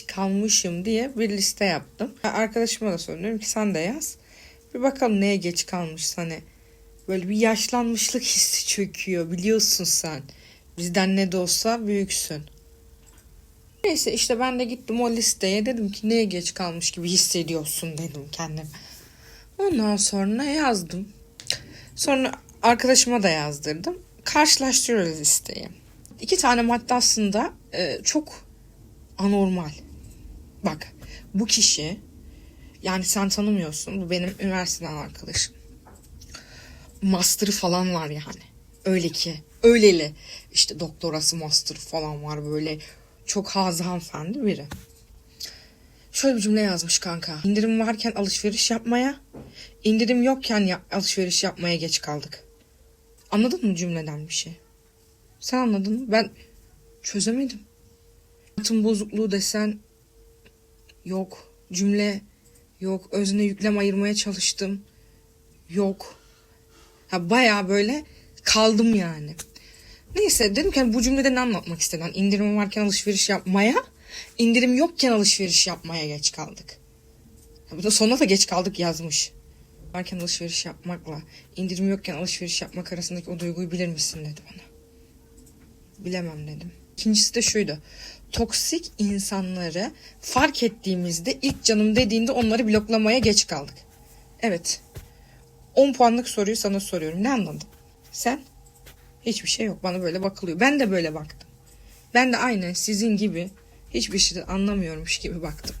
Kalmışım diye bir liste yaptım. Arkadaşıma da söylüyorum ki sen de yaz. Bir bakalım neye geç kalmış hani. Böyle bir yaşlanmışlık hissi çöküyor biliyorsun sen. Bizden ne de olsa büyüksün. Neyse işte ben de gittim o listeye dedim ki neye geç kalmış gibi hissediyorsun dedim kendim. Ondan sonra yazdım. Sonra arkadaşıma da yazdırdım. Karşılaştırıyoruz listeyi. İki tane madde aslında e, çok anormal. Bak bu kişi yani sen tanımıyorsun. Bu benim üniversiteden arkadaşım. Master'ı falan var yani. Öyle ki. Öyleli. İşte doktorası master falan var böyle. Çok hazı hanımefendi biri. Şöyle bir cümle yazmış kanka. İndirim varken alışveriş yapmaya, indirim yokken ya- alışveriş yapmaya geç kaldık. Anladın mı cümleden bir şey? Sen anladın mı? Ben çözemedim. Hayatın bozukluğu desen yok. Cümle yok. Özne yüklem ayırmaya çalıştım. Yok. Ha baya böyle kaldım yani. Neyse dedim ki hani bu cümlede ne anlatmak istedi? Hani indirim varken alışveriş yapmaya, indirim yokken alışveriş yapmaya geç kaldık. Bu da sonuna da geç kaldık yazmış. Varken alışveriş yapmakla indirim yokken alışveriş yapmak arasındaki o duyguyu bilir misin dedi bana. Bilemem dedim. İkincisi de şuydu. Toksik insanları fark ettiğimizde ilk canım dediğinde onları bloklamaya geç kaldık. Evet. 10 puanlık soruyu sana soruyorum. Ne anladın? Sen? Hiçbir şey yok. Bana böyle bakılıyor. Ben de böyle baktım. Ben de aynen sizin gibi hiçbir şey anlamıyormuş gibi baktım.